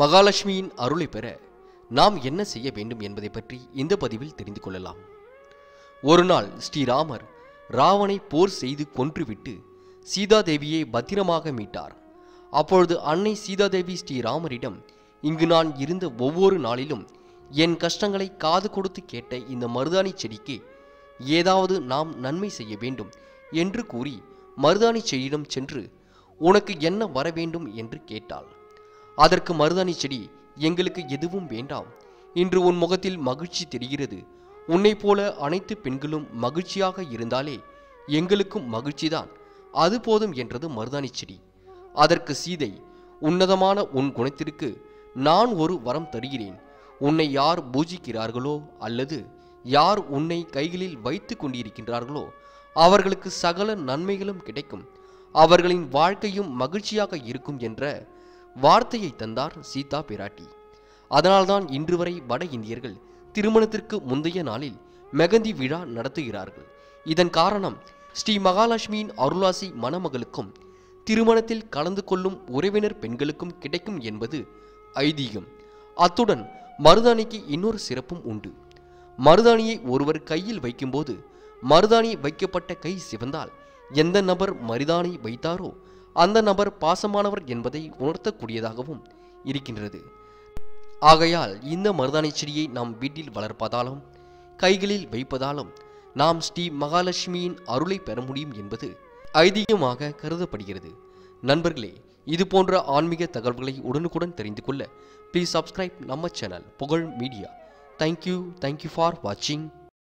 மகாலட்சுமியின் அருளை பெற நாம் என்ன செய்ய வேண்டும் என்பதை பற்றி இந்த பதிவில் தெரிந்து கொள்ளலாம். ஒரு நாள் ஸ்ரீராமர் ராவனை போர் செய்து கொன்றுவிட்டு சீதாதேவியை பத்திரமாக மீட்டார். அப்பொழுது அன்னை சீதாதேவி ஸ்ரீராமரிடம் இங்கு நான் இருந்த ஒவ்வொரு நாளிலும் என் கஷ்டங்களை காது கொடுத்து கேட்ட இந்த மருதாணி செடிக்கு ஏதாவது நாம் நன்மை செய்ய வேண்டும் என்று கூறி மருதாணி செடியிடம் சென்று உனக்கு என்ன வர வேண்டும்? என்று கேட்டாள். அதற்கு மருதாணி செடி எங்களுக்கு எதுவும் வேண்டாம். இன்று உன் முகத்தில் மகிழ்ச்சி தெரிகிறது. உன்னைப் போல அனைத்து பெண்களும் மகிழ்ச்சியாக இருந்தாலே எங்களுக்கும் மகிழ்ச்சிதான். அது போதும் என்றது மருதாணி செடி. அதற்கு சீதை உன்னதமான உன் குணத்திற்கு நான் ஒரு வரம் தருகிறேன். உன்னை யார் பூஜிக்கிறார்களோ அல்லது யார் உன்னை கைகளில் வைத்து கொண்டிருக்கின்றார்களோ அவர்களுக்கு சகல நன்மைகளும் கிடைக்கும். அவர்களின் வாழ்க்கையும் மகிழ்ச்சியாக இருக்கும் என்ற வார்த்தையை தந்தார் சீதா பிராட்டி. அதனால்தான் இன்று வரை வட இந்தியர்கள் திருமணத்திற்கு முந்தைய நாளில் மெகந்தி விழா நடத்துகிறார்கள். இதன் காரணம் ஸ்ரீ மகாலட்சுமியின் அருளாசி மணமகளுக்கும் திருமணத்தில் கலந்து கொள்ளும் உறவினர் பெண்களுக்கும் கிடைக்கும் என்பது ஐதீகம். அத்துடன் மருதாணிக்கு இன்னொரு சிறப்பும் உண்டு. மருதாணியை ஒருவர் கையில் வைக்கும்போது மருதாணி வைக்கப்பட்ட கை சிவந்தால் எந்த நபர் மருதாணி வைத்தாரோ அந்த நபர் பாசமானவர் என்பதை உணர்த்தக்கூடியதாகவும் இருக்கின்றது. ஆகையால் இந்த மருதாணி செடியை நாம் வீட்டில் வளர்ப்பதாலும் கைகளில் வைப்பதாலும் நாம் ஸ்ரீ மகாலட்சுமியின் அருளை பெற முடியும் என்பது ஐதீகமாக கருதப்படுகிறது. நண்பர்களே இது போன்ற ஆன்மீக தகவல்களை உடனுக்குடன் தெரிந்து கொள்ள ப்ளீஸ் சப்ஸ்கிரைப் நம்ம channel Pugazh media. Thank you thank you for வாட்சிங்